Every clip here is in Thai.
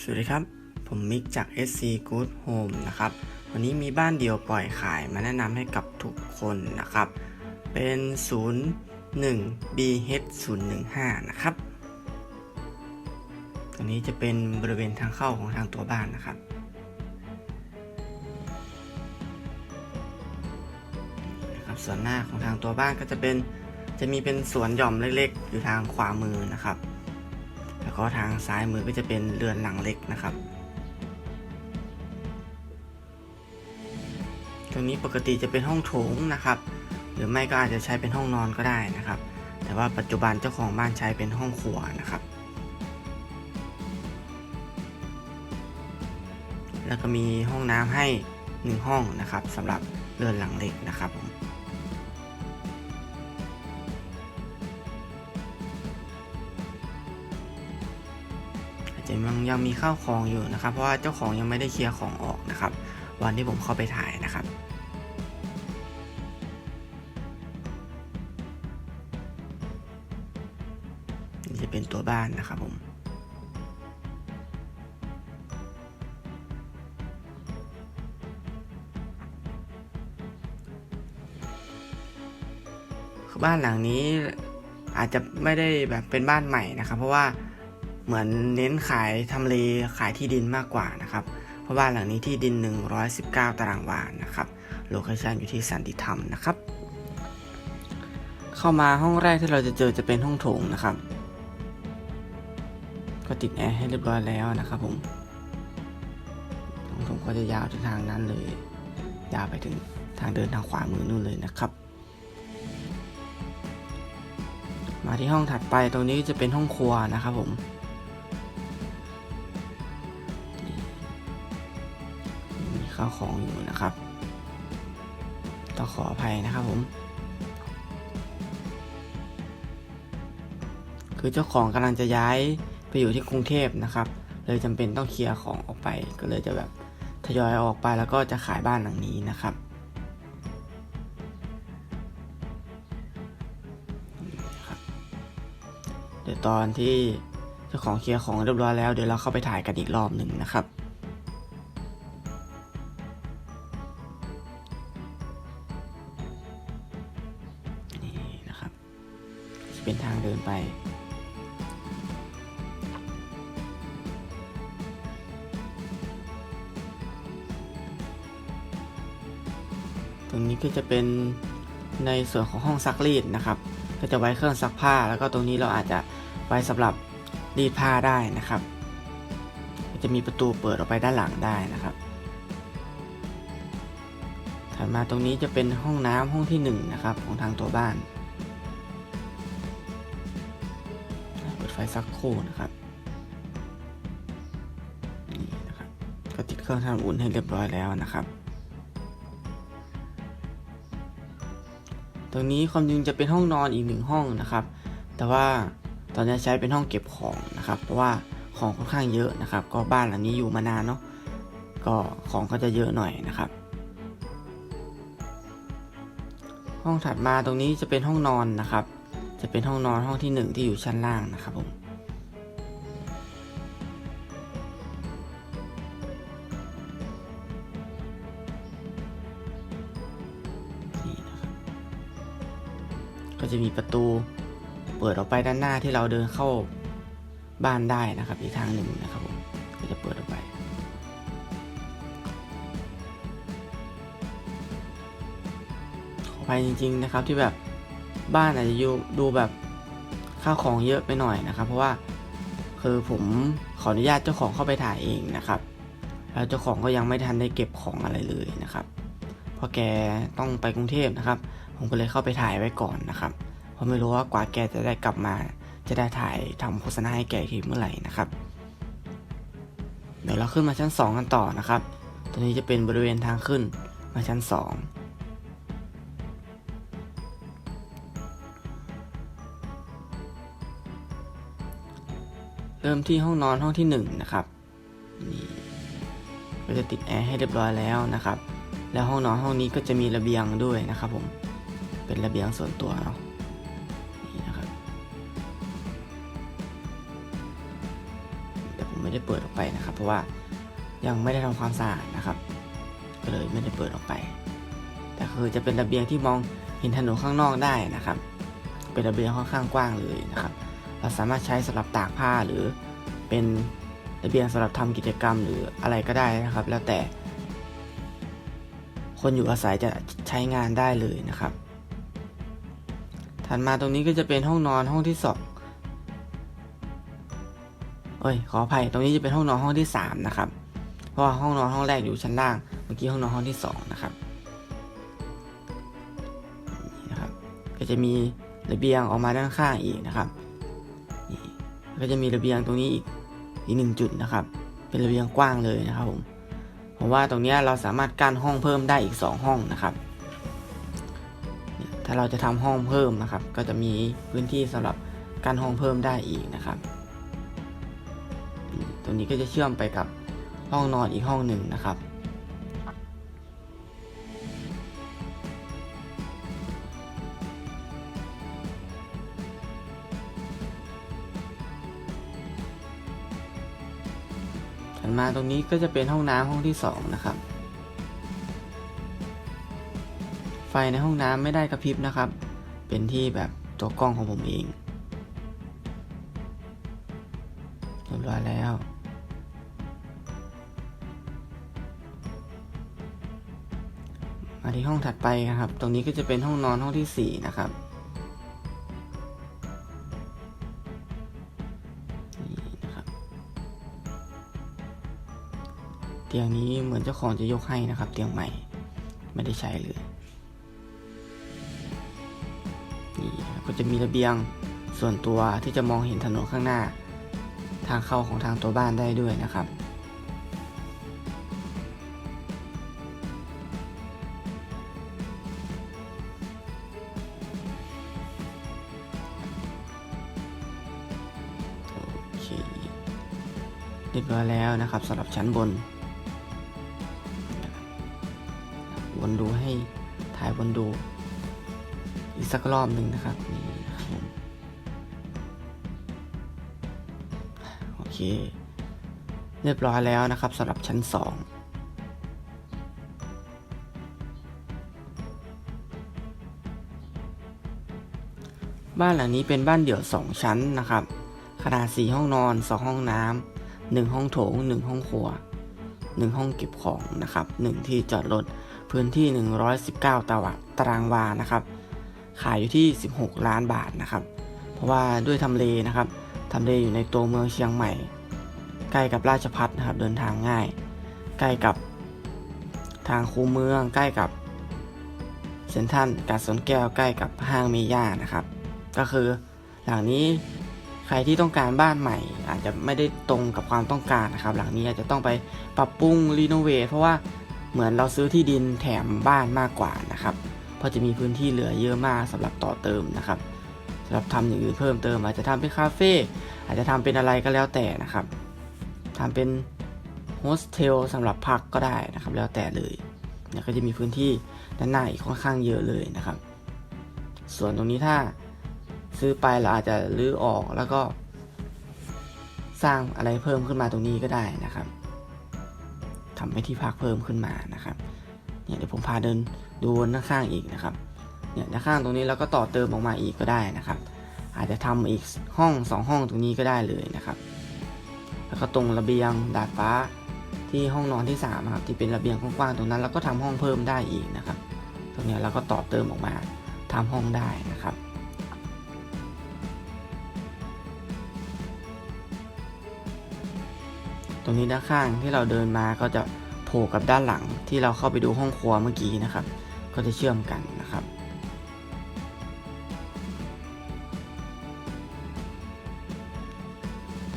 สวัสดีครับ ผมมิกจาก SC Good Home นะครับ วันนี้มีบ้านเดียวปล่อยขายมาแนะนำให้กับทุกคนนะครับ เป็น 01 BH 015 นะครับตัวนี้จะเป็นบริเวณทางเข้าของทางตัวบ้านนะครับ นะครับส่วนหน้าของทางตัวบ้านก็จะเป็นจะมีเป็นสวนหย่อมเล็กๆ อยู่ทางขวามือนะครับ ก็ทางซ้ายมือก็จะเป็นเรือนหลังเล็กนะครับ ตรงนี้ปกติจะเป็นห้องโถงนะครับ หรือไม่ก็อาจจะใช้เป็นห้องนอนก็ได้นะครับ แต่ว่าปัจจุบันเจ้าของบ้านใช้เป็นห้องครัวนะครับ แล้วก็มีห้องน้ำให้หนึ่งห้องนะครับสำหรับเรือนหลังเล็กนะครับผม จจะยังยังมีข้าวของอยู่นะครับ เพราะว่าเจ้าของยังไม่ได้เคลียร์ของออกนะครับ วันที่ผมเข้าไปถ่ายนะครับนี่จะเป็นตัวบ้านนะครับผมบ้านหลังนี้อาจจะไม่ได้แบบเป็นบ้านใหม่นะครับ เพราะว่า เหมือนเน้นขายทำเลขายที่ดินมากกว่านะครับ เพราะบ้านหลังนี้ที่ดิน 119 ตารางวานะครับโลเคชันอยู่ที่สันติธรรมนะครับ เข้ามาห้องแรกที่เราจะเจอจะเป็นห้องโถงนะครับ ก็ติดแอร์ให้เรียบร้อยแล้วนะครับผมห้องโถงก็จะยาวถึงทางนั้นเลย ยาวไปถึงทางเดินทางขวามือนู่นเลยนะครับ มาที่ห้องถัดไปตรงนี้จะเป็นห้องครัวนะครับผม ข้าวของอยู่นะครับต้องขออภัยนะครับผม คือเจ้าของกำลังจะย้ายไปอยู่ที่กรุงเทพนะครับ เลยจำเป็นต้องเคลียร์ของออกไป ก็เลยจะแบบทยอยออกไปแล้วก็จะขายบ้านหลังนี้นะครับ เดี๋ยวตอนที่เจ้าของเคลียร์ของเรียบร้อยแล้วเดี๋ยวเราเข้าไปถ่ายกันอีกรอบหนึ่งนะครับ นทางเดินไป ตรงนี้ก็จะเป็นในส่วนของห้องซักรีดนะครับ ก็จะไว้เครื่องซักผ้า แล้วก็ตรงนี้เราอาจจะไว้สำหรับรีดผ้าได้นะครับ จะมีประตูเปิดออกไปด้านหลังได้นะครับถัดมาตรงนี้จะเป็นห้องน้ำห้องที่หนึ่งนะครับของทางตัวบ้าน ไฟสักครู่นะครับนี่นะครับ ก็ติดเครื่องทำอุ่นให้เรียบร้อยแล้วนะครับ ตรงนี้ความจริงจะเป็นห้องนอนอีกหนึ่งห้องนะครับ แต่ว่าตอนนี้ใช้เป็นห้องเก็บของนะครับ เพราะว่าของค่อนข้างเยอะนะครับ ก็บ้านหลังนี้อยู่มานานเนาะก็ของก็จะเยอะหน่อยนะครับ ห้องถัดมาตรงนี้จะเป็นห้องนอนนะครับ จะเป็นห้องนอนห้องที่หนึ่งที่อยู่ชั้นล่างนะครับผมก็จะมีประตูเปิดออกไปด้านหน้าที่เราเดินเข้าบ้านได้นะครับอีกทางหนึ่งนะครับผมก็จะเปิดออกไป ขออภัยจริง ๆ นะครับที่แบบ บ้านอาจจะอยู่ดูแบบข้าวของเยอะไปหน่อยนะครับ เพราะว่าคือผมขออนุญาตเจ้าของเข้าไปถ่ายเองนะครับ แล้วเจ้าของก็ยังไม่ทันได้เก็บของอะไรเลยนะครับเพราะแกต้องไปกรุงเทพนะครับ ผมก็เลยเข้าไปถ่ายไว้ก่อนนะครับ เพราะไม่รู้ว่ากว่าแกจะได้กลับมา จะได้ถ่ายทำโฆษณาให้แกอีกทีเมื่อไหร่นะครับ เดี๋ยวเราขึ้นมาชั้น 2 กันต่อนะครับ ตัวนี้จะเป็นบริเวณทางขึ้นมาชั้น 2 เริ่มที่ห้องนอนห้องที่1นะครับนี่ก็จะติดแอร์ให้เรียบร้อยแล้วนะครับ แล้วห้องนอนห้องนี้ก็จะมีระเบียงด้วยนะครับ ผมเป็นระเบียงส่วนตัวเนาะนี่นะครับเดี๋ยวผมไม่ได้เปิดออกไปนะครับ เพราะว่ายังไม่ได้ทำความสะอาดนะครับ ก็เลยไม่ได้เปิดออกไป แต่คือจะเป็นระเบียงที่มองเห็นถนนข้างนอกได้นะครับ เป็นระเบียงค่อนข้างกว้างเลยนะครับ เราสามารถใช้สำหรับตากผ้าหรือเป็นระเบียงสำหรับทำกิจกรรมหรืออะไรก็ได้นะครับ แล้วแต่ คนอยู่อาศัยจะใช้งานได้เลยนะครับ ถัดมาตรงนี้ก็จะเป็นห้องนอนห้องที่สองเอ้ยขออภัยตรงนี้จะเป็นห้องนอนห้องที่สามนะครับเพราะว่าห้องนอนห้องแรกอยู่ชั้นล่างเมื่อกี้ห้องนอนห้องที่สองนะครับนะครับ ก็จะมีระเบียงออกมาด้านข้างอีกนะครับ ก็จะมีระเบียงตรงนี้อีกอีกหนึ่งจุดนะครับ เป็นระเบียงกว้างเลยนะครับผมผมว่าตรงนี้เราสามารถกั้นห้องเพิ่มได้อีก 2 ห้องนะครับ ถ้าเราจะทำห้องเพิ่มนะครับ ก็จะมีพื้นที่สำหรับกั้นห้องเพิ่มได้อีกนะครับ ตรงนี้ก็จะเชื่อมไปกับห้องนอนอีกห้องหนึ่งนะครับ ถัดมาตรงนี้ก็จะเป็นห้องน้ำห้องที่สองนะครับ ไฟในห้องน้ำไม่ได้กระพริบนะครับ เป็นที่แบบตัวกล้องของผมเองเรียบร้อยแล้วมาที่ห้องถัดไปนะครับ ตรงนี้ก็จะเป็นห้องนอนห้องที่สี่นะครับ ตียงนี้เหมือนเจ้าของจะยกให้นะครับ เตียงใหม่ ไม่ได้ใช้เลย นี่ก็จะมีระเบียงส่วนตัวที่จะมองเห็นถนนข้างหน้า ทางเข้าของทางตัวบ้านได้ด้วยนะครับโอเคเรียบร้อยแล้วนะครับสำหรับชั้นบน วนดูให้ถ่ายวนดู อีกสักรอบหนึ่งนะครับนี่ครับผมโอเค เรียบร้อยแล้วนะครับสำหรับชั้นสองบ้านหลังนี้เป็นบ้านเดี่ยว 2 ชั้นนะครับ ขนาด 4 ห้องนอน 2 ห้องน้ำ 1 ห้องโถง 1 ห้องครัว 1 ห้องเก็บของนะครับ 1 ที่จอดรถ พื้นที่ 119ตารางตารางวานะครับ ขายอยู่ที่ 16 ล้านบาทนะครับ เพราะว่าด้วยทำเลนะครับทำเลอยู่ในตัวเมืองเชียงใหม่ ใกล้กับราชพัฒนะครับเดินทางง่าย ใกล้กับทางคูเมือง ใกล้กับเซ็นทรัลกาดสนแก้วใกล้กับห้างเมย่านะครับ ก็คือหลังนี้ใครที่ต้องการบ้านใหม่ อาจจะไม่ได้ตรงกับความต้องการนะครับ หลังนี้อาจจะต้องไปปรับปรุงรีโนเวทเพราะว่า เหมือนเราซื้อที่ดินแถมบ้านมากกว่านะครับเพราะจะมีพื้นที่เหลือเยอะมากสำหรับต่อเติมนะครับสำหรับทำอย่างอื่นเพิ่มเติมอาจจะทำเป็นคาเฟ่อาจจะทำเป็นอะไรก็แล้วแต่นะครับทำเป็นโฮสเทลสำหรับพักก็ได้นะครับ แล้วแต่เลยเนี่ยก็จะมีพื้นที่ด้านหน้าอีกค่อนข้างเยอะเลยนะครับ ส่วนตรงนี้ถ้าซื้อไปเราอาจจะรื้อออกแล้วก็ สร้างอะไรเพิ่มขึ้นมาตรงนี้ก็ได้นะครับ ทำให้ที่พักเพิ่มขึ้นมานะครับเนี่ยเดี๋ยวผมพาเดินดูวนข้างๆอีกนะครับเนี่ยด้านข้างตรงนี้เราก็ต่อเติมออกมาอีกก็ได้นะครับ อาจจะทำอีกห้องสองห้องตรงนี้ก็ได้เลยนะครับ แล้วก็ตรงระเบียงดาดฟ้าที่ห้องนอนที่3ครับที่เป็นระเบียงกว้างๆตรงนั้นเราก็ทำห้องเพิ่มได้อีกนะครับ ตรงนี้เราก็ต่อเติมออกมาทำห้องได้นะครับ ตรงนี้ด้านข้างที่เราเดินมาก็จะโผล่กับด้านหลังที่เราเข้าไปดูห้องครัวเมื่อกี้นะครับ ก็จะเชื่อมกันนะครับ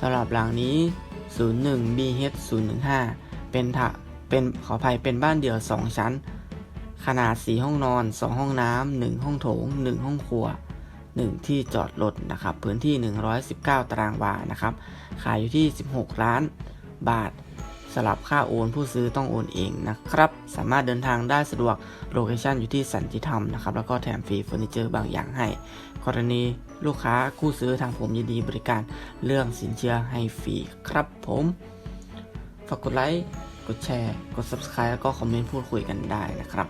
สำหรับหลังนี้ 01 BH 015 เป็นถะเป็นขออภัยเป็นบ้านเดี่ยว 2 ชั้น ขนาด 4 ห้องนอน 2 ห้องน้ำ 1 ห้องโถง 1 ห้องครัว 1 ที่จอดรถนะครับ พื้นที่ 119 ตารางวานะครับ ขายอยู่ที่ 16 ล้าน บาทสำหรับค่าโอนผู้ซื้อต้องโอนเองนะครับ สามารถเดินทางได้สะดวกโลเคชันอยู่ที่สันติธรรมนะครับ แล้วก็แถมฟรีเฟอร์นิเจอร์บางอย่างให้ กรณีลูกค้าคู่ซื้อทางผมยินดีบริการเรื่องสินเชื่อให้ฟรีครับผม ฝากกดไลค์ กดแชร์ กด subscribe แล้วก็คอมเมนต์พูดคุยกันได้นะครับ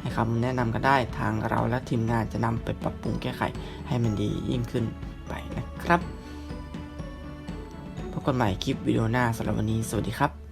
ให้คำแนะนำกันได้ทางเราและทีมงานจะนำไปปรับปรุงแก้ไขให้มันดียิ่งขึ้นไปนะครับ กันใหม่คลิปวิดีโอหน้าสำหรับวันนี้ สวัสดีครับ